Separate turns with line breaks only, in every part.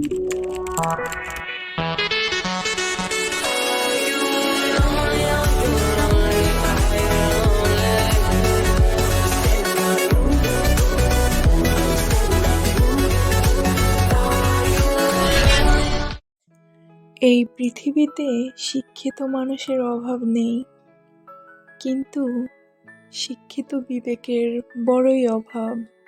এই পৃথিবীতে শিক্ষিত মানুষের অভাব নেই কিন্তু শিক্ষিত বিবেকের বড়ই অভাব।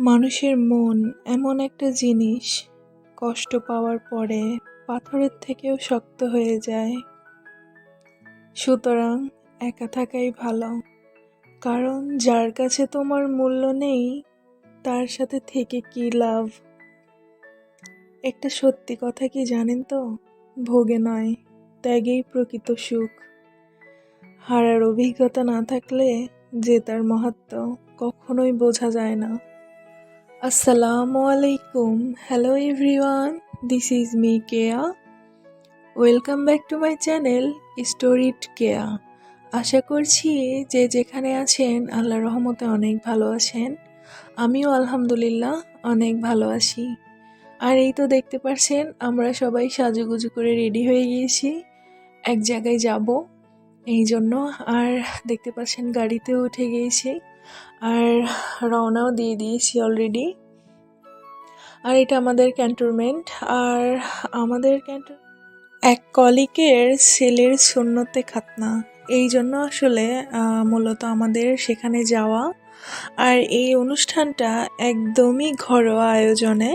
মানুষের মন এমন একটা জিনিস, কষ্ট পাওয়ার পরে পাথরের থেকেও শক্ত হয়ে যায়। সুতরাং একা থাকাই ভালো, কারণ যার কাছে তোমার মূল্য নেই, তার সাথে থেকে কি লাভ? একটা সত্যি কথা কি জানেন তো? ভোগে নয়, ত্যাগেই প্রকৃত সুখ। হারার অভিজ্ঞতা না থাকলে যে তার মাহাত্ম কখনোই বোঝা যায় না। আসসালামু আলাইকুম hello everyone this is me Keya welcome back to my channel storied Keya আশা করছি যে যেখানে আছেন আল্লাহ রহমতে অনেক ভালো আছেন। আমিও আলহামদুলিল্লাহ অনেক ভালো আছি। আর এই তো দেখতে পারছেন, আমরা সবাই সাজুগুজু করে রেডি হয়ে গিয়েছি। এক জায়গায় যাব। এই জন্য আর দেখতে পাচ্ছেন গাড়িতেও উঠে গিয়েছি। আর রওনাও দিয়ে দিয়েছি অলরেডি আর এটা আমাদের ক্যান্টনমেন্ট আর আমাদের ক্যান্টন এক কলিকের ছেলের সুন্নতে খাতনা। এই জন্য আসলে মূলত আমাদের সেখানে যাওয়া। আর এই অনুষ্ঠানটা একদমই ঘরোয়া আয়োজনে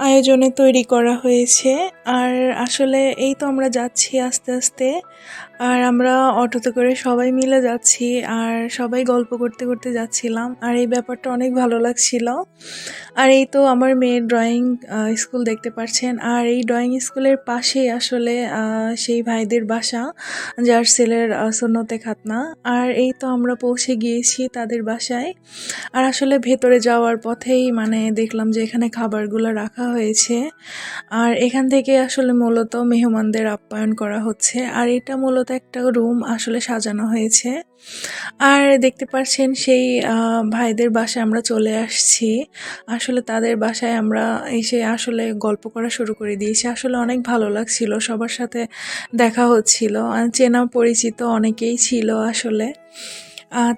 আয়োজনে তৈরি করা হয়েছে। আর আসলে এই তো আমরা যাচ্ছি আস্তে আস্তে। আর আমরা অটোতে করে সবাই মিলে যাচ্ছি, আর সবাই গল্প করতে করতে যাচ্ছিলাম, আর এই ব্যাপারটা অনেক ভালো লাগছিল। আর এই তো আমার মেয়ের ড্রয়িং স্কুল দেখতে পাচ্ছেন আর এই ড্রয়িং স্কুলের পাশেই আসলে সেই ভাইদের বাসা, যার ছেলের সন্নতে খাতনা। আর এই তো আমরা পৌঁছে গিয়েছি তাদের বাসায়, আর আসলে ভেতরে যাওয়ার পথেই মানে দেখলাম যে এখানে খাবারগুলো রাখা হয়েছে। আর এখান থেকে আসলে মূলত মেহমানদের আপ্যায়ন করা হচ্ছে, আর এটা মূলত একটা রুম আসলে সাজানো হয়েছে। আর দেখতে পাচ্ছেন সেই ভাইদের বাসায় আমরা চলে আসছি। আসলে তাদের বাসায় আমরা এসে আসলে গল্প করা শুরু করে দিয়েছি। আসলে অনেক ভালো লাগছিল, সবার সাথে দেখা হচ্ছিল। চেনা পরিচিত অনেকেই ছিল আসলে।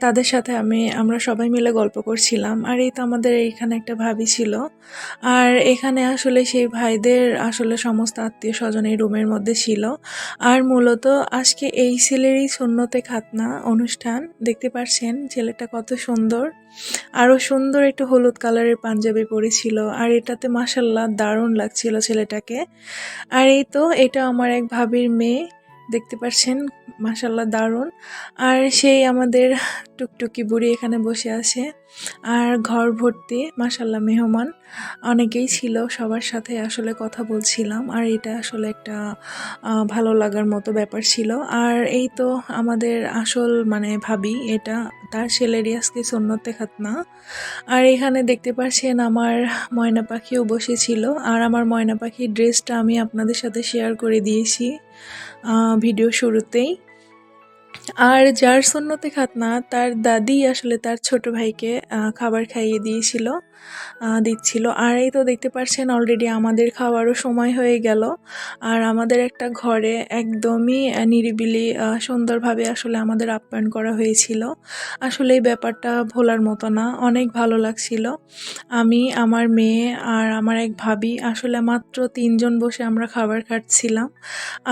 তাদের সাথে আমি, আমরা সবাই মিলে গল্প করছিলাম। আর এই তো আমাদের এইখানে একটা ভাবি ছিল। আর এখানে আসলে সেই ভাইদের আসলে সমস্ত আত্মীয় স্বজন এই রুমের মধ্যে ছিল। আর মূলত আজকে এই ছেলেরই সুন্নতে খাতনা অনুষ্ঠান। দেখতে পারছেন, ছেলেটা কত সুন্দর। আরও সুন্দর একটু হলুদ কালারের পাঞ্জাবি পরেছিল। আর এটাতে মাসাল্লাহ দারুণ লাগছিল ছেলেটাকে। আর এই তো, এটা আমার এক ভাবির মেয়ে। দেখতে পাচ্ছেন মাসাল্লাহ দারুণ। আর সেই আমাদের টুকটুকি বুড়ি এখানে বসে আছে। আর ঘর ভর্তি মাসাল্লাহ মেহমান। অনেকেই ছিল, সবার সাথে আসলে কথা বলছিলাম। আর এটা আসলে একটা ভালো লাগার মতো ব্যাপার ছিল। আর এই তো আমাদের আসল মানে ভাবি, এটা তার ছেলেরই আজকে সন্ন্যতে খাতনা আর এখানে দেখতে পারছেন আমার ময়না পাখিও বসেছিল আর আমার ময়না পাখির ড্রেসটা আমি আপনাদের সাথে শেয়ার করে দিয়েছি ভিডিও শুরুতেই। আর যার সন্ন্যতে খাতনা তার দাদি আসলে তার ছোট ভাইকে খাবার খাইয়ে দিয়েছিল। দিচ্ছিল। আর এই তো দেখতে পাচ্ছেন অলরেডি আমাদের খাওয়ারও সময় হয়ে গেল। আর আমাদের একটা ঘরে একদমই নিরিবিলি সুন্দরভাবে আসলে আমাদের আপ্যায়ন করা হয়েছিল। আসলে এই ব্যাপারটা ভোলার মতো না, অনেক ভালো লাগছিল। আমি, আমার মেয়ে আর আমার এক ভাবি আসলে মাত্র তিনজন বসে আমরা খাবার খাচ্ছিলাম।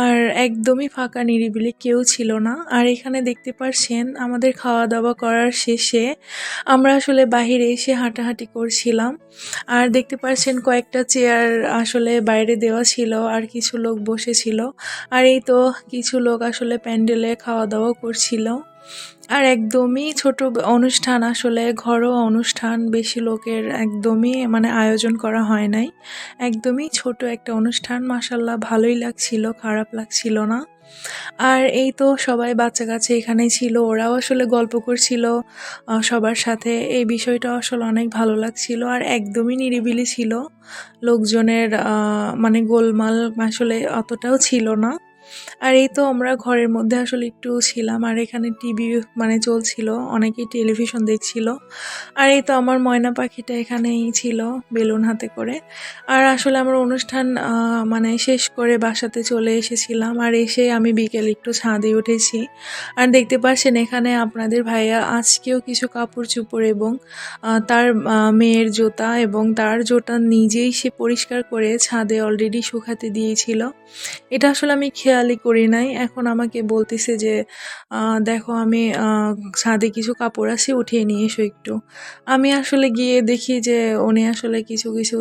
আর একদমই ফাঁকা, নিরিবিলি কেউ ছিল না। আর এখানে দেখতে পারছেন আমাদের খাওয়া দাওয়া করার শেষে আমরা আসলে বাইরে এসে হাঁটাহাঁটি করছিলাম আর দেখতে পারছেন কয়েকটা চেয়ার আসলে বাইরে দেওয়া ছিল আর কিছু লোক বসেছিল। আর এই তো কিছু লোক আসলে প্যান্ডেলে খাওয়া দাওয়া করছিল। আর একদমই ছোট অনুষ্ঠান আসলে ঘরোয়া অনুষ্ঠান, বেশি লোকের একদমই মানে আয়োজন করা হয় নাই। একদমই ছোট একটা অনুষ্ঠান মাসাল্লাহ ভালোই লাগছিল, খারাপ লাগছিল না। আর এই তো সবাই বাচ্চা কাছে এখানেই ছিল, ওরাও আসলে গল্প করছিল সবার সাথে। এই বিষয়টা আসলে অনেক ভালো লাগছিল আর একদমই নিরিবিলি ছিল। লোকজনের মানে গোলমাল আসলে অতটাও ছিল না। আর এই তো আমরা ঘরের মধ্যে আসলে একটু ছিলাম, আর এখানে টিভি মানে চলছিল অনেকেই টেলিভিশন দেখছিল। আর এই তো আমার ময়না পাখিটা এখানেই ছিল বেলুন হাতে করে। আর আসলে আমার অনুষ্ঠান মানে শেষ করে বাসাতে চলে এসেছিলাম, আর এসে আমি বিকেলে একটু ছাদে উঠেছি। আর দেখতে পাচ্ছেন এখানে আপনাদের ভাইয়া আজকেও কিছু কাপড় চুপড় এবং তার মেয়ের জোতা এবং তার জুতা নিজেই সে পরিষ্কার করে ছাদে অলরেডি শুকাতে দিয়েছিল। এটা আসলে আমি খেয়ালই করি নাই। এখন আমাকে বলতেছে যে দেখো আমি ছাদে কিছু কাপড় আছে, উঠিয়ে নিয়ে এসো একটু। আমি আসলে গিয়ে দেখি যে, উনি আসলে কিছু কিছু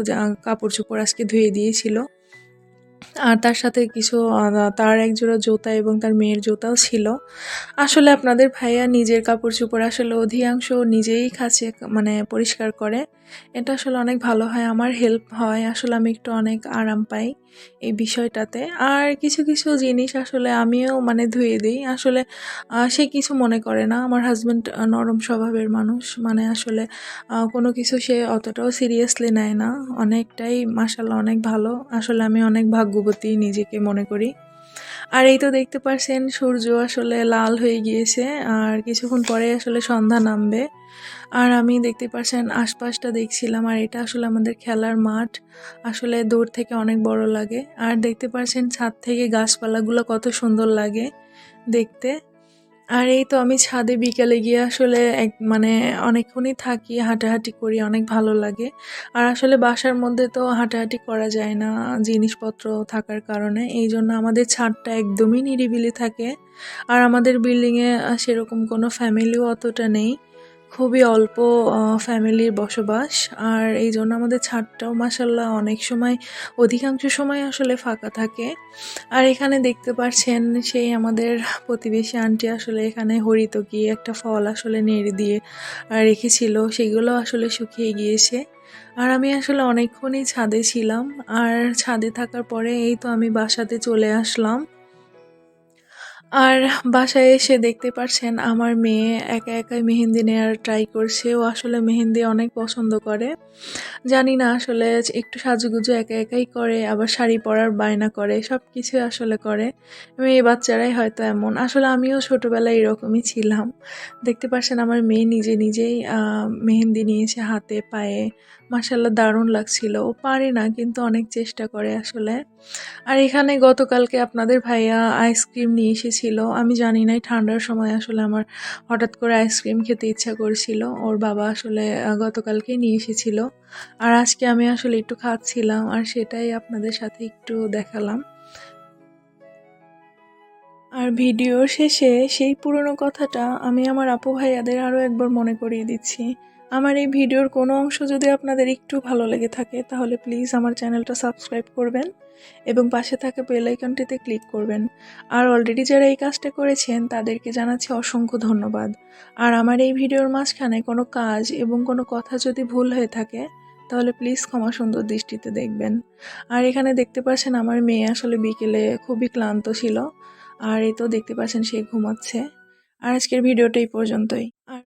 কাপড় চোপড় আজকে ধুয়ে দিয়েছিল। আর তার সাথে কিছু তার এক জোড়া জুতা এবং তার মেয়ের জুতাও ছিল। আসলে আপনাদের ভাইয়া নিজের কাপড় চোপড় আসলে অধিকাংশ নিজেই কাছে মানে পরিষ্কার করে। এটা আসলে অনেক ভালো হয়, আমার হেল্প হয়। আসলে আমি একটু অনেক আরাম পাই এই বিষয়টাতে। আর কিছু কিছু জিনিস আসলে আমিও মানে ধুয়ে দিই। আসলে সে কিছু মনে করে না। আমার হাজব্যান্ড নরম স্বভাবের মানুষ। মানে আসলে কোনো কিছু সে অতটাও সিরিয়াসলি নেয় না। অনেকটাই মাসাল্লাহ অনেক ভালো। আসলে আমি অনেক ভাগ্যবতী নিজেকে মনে করি। আর এই তো দেখতে পাচ্ছেন সূর্য আসলে লাল হয়ে গিয়েছে, আর কিছুক্ষণ পরে আসলে সন্ধ্যা নামবে। আর আমি দেখতে পাচ্ছেন আশপাশটা দেখছিলাম, আর এটা আসলে আমাদের খেলার মাঠ। আসলে দূর থেকে অনেক বড় লাগে। আর দেখতে পাচ্ছেন ছাদ থেকে গাছপালাগুলো কত সুন্দর লাগে দেখতে। আর এই তো আমি ছাদে বিকালে গিয়ে আসলে এক মানে অনেকক্ষণই থাকি, হাঁটাহাঁটি করি, অনেক ভালো লাগে। আর আসলে বাসার মধ্যে তো হাঁটাহাঁটি করা যায় না, জিনিসপত্র থাকার কারণে। এই জন্য আমাদের ছাদটা একদমই নিরিবিলি থাকে। আর আমাদের বিল্ডিংয়ে সেরকম কোনো ফ্যামিলিও অতটা নেই। খুবই অল্প ফ্যামিলির বসবাস। আর এই জন্য আমাদের ছাদটাও মাসাল্লাহ অনেক সময়, অধিকাংশ সময় আসলে ফাঁকা থাকে। আর এখানে দেখতে পাচ্ছেন সেই আমাদের প্রতিবেশী আন্টি আসলে এখানে হরিতকি একটা ফল আসলে নেড়ে দিয়ে রেখেছিল। সেগুলো আসলে শুকিয়ে গিয়েছে। আর আমি আসলে অনেকক্ষণই ছাদে ছিলাম। আর ছাদে থাকার পরে এই তো আমি বাসাতে চলে আসলাম। আর বাসায় এসে দেখতে পারছেন আমার মেয়ে একা একাই মেহেন্দি নেওয়ার ট্রাই করছে। ও আসলে মেহেন্দি অনেক পছন্দ করে। জানি না আসলে একটু সাজুগুজু একা একাই করে, আবার শাড়ি পরার বায়না করে সব কিছু আসলে করে। মেয়ে বাচ্চারাই হয়তো এমন। আসলে আমিও ছোটোবেলায় এরকমই ছিলাম। দেখতে পারছেন আমার মেয়ে নিজে নিজেই মেহেন্দি নিয়েছে হাতে, পায়ে। মাসাল্লাহ দারুণ লাগছিল। ও পারে না, কিন্তু অনেক চেষ্টা করে আসলে। আর এখানে গতকালকে আপনাদের ভাইয়া আইসক্রিম নিয়ে এসেছিল। আমি জানি না এই ঠান্ডার সময় আসলে আমার হঠাৎ করে আইসক্রিম খেতে ইচ্ছা করছিল। ওর বাবা আসলে আহ, গতকালকেই নিয়ে এসেছিল। আর আজকে আমি আসলে একটু খাচ্ছিলাম আর সেটাই আপনাদের সাথে একটু দেখালাম। আর ভিডিওর শেষে সেই পুরনো কথাটা আমি আমার আপু ভাইয়াদের আরও একবার মনে করিয়ে দিচ্ছি। আমার এই ভিডিওর কোনো অংশ যদি আপনাদের একটু ভালো লেগে থাকে, তাহলে প্লিজ আমার চ্যানেলটা সাবস্ক্রাইব করবেন এবং পাশে থাকা বেল আইকনটিতে ক্লিক করবেন। আর অলরেডি যারা এই কাজটা করেছেন, তাদেরকে জানাচ্ছি অসংখ্য ধন্যবাদ। আর আমার এই ভিডিওর মাঝখানে কোনো কাজ এবং কোনো কথা যদি ভুল হয়ে থাকে, তাহলে প্লিজ ক্ষমা সুন্দর দৃষ্টিতে দেখবেন। আর এখানে দেখতে পাচ্ছেন আমার মেয়ে আসলে বিকেলে খুবই ক্লান্ত ছিল। আর এই তো দেখতে পাচ্ছেন সে ঘুমাচ্ছে। আর আজকের ভিডিওটা এই পর্যন্তই। আর